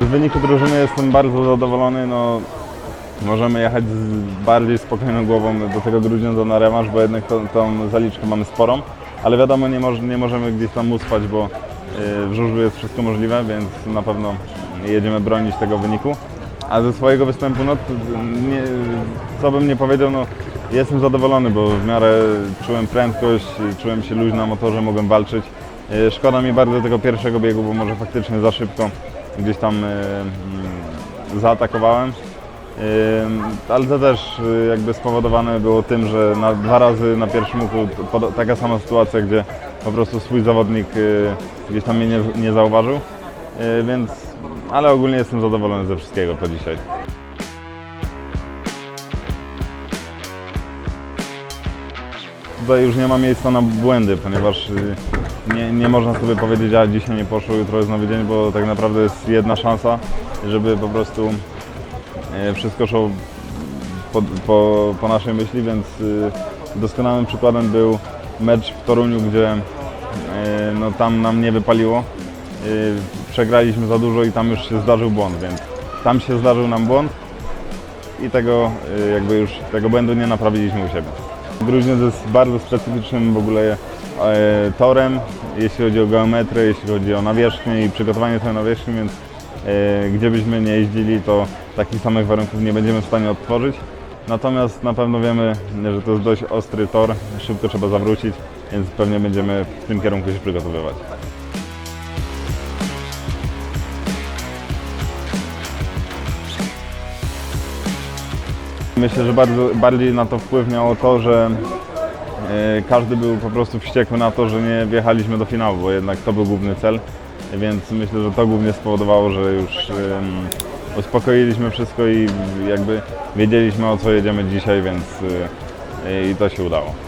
wyniku drużyny jestem bardzo zadowolony. No, możemy jechać z bardziej spokojną głową do tego Grudziądza na rewanż, bo jednak tą, tą zaliczkę mamy sporą. Ale wiadomo, nie, nie możemy gdzieś tam uspać, bo y, w żużlu jest wszystko możliwe, więc na pewno jedziemy bronić tego wyniku. A ze swojego występu, no, nie, co bym nie powiedział, no, jestem zadowolony, bo w miarę czułem prędkość, czułem się luźno na motorze, mogłem walczyć. Y, Szkoda mi bardzo tego pierwszego biegu, bo może faktycznie za szybko gdzieś tam y, mm, zaatakowałem. Ym, Ale to też y, jakby spowodowane było tym, że na dwa razy na pierwszym łuku taka sama sytuacja, gdzie po prostu swój zawodnik gdzieś tam mnie nie, nie zauważył, więc, ale ogólnie jestem zadowolony ze wszystkiego po dzisiaj. Tutaj już nie ma miejsca na błędy, ponieważ y, nie, nie można sobie powiedzieć, a dzisiaj nie poszło, jutro jest nowy dzień, bo tak naprawdę jest jedna szansa, żeby po prostu E, Wszystko szło po, po, po naszej myśli, więc y, doskonałym przykładem był mecz w Toruniu, gdzie y, no, tam nam nie wypaliło. Y, Przegraliśmy za dużo i tam już się zdarzył błąd, więc tam się zdarzył nam błąd i tego y, jakby już tego błędu nie naprawiliśmy u siebie. Gruźniec jest bardzo specyficznym w ogóle e, torem, jeśli chodzi o geometrię, jeśli chodzi o nawierzchnię i przygotowanie tej nawierzchni, więc e, gdzie byśmy nie jeździli, to takich samych warunków nie będziemy w stanie odtworzyć. Natomiast na pewno wiemy, że to jest dość ostry tor, szybko trzeba zawrócić, więc pewnie będziemy w tym kierunku się przygotowywać. Myślę, że bardzo, bardziej na to wpływ miało to, że e, każdy był po prostu wściekły na to, że nie wjechaliśmy do finału, bo jednak to był główny cel, więc myślę, że to głównie spowodowało, że już uspokoiliśmy wszystko i jakby wiedzieliśmy o co jedziemy dzisiaj, więc e, i to się udało.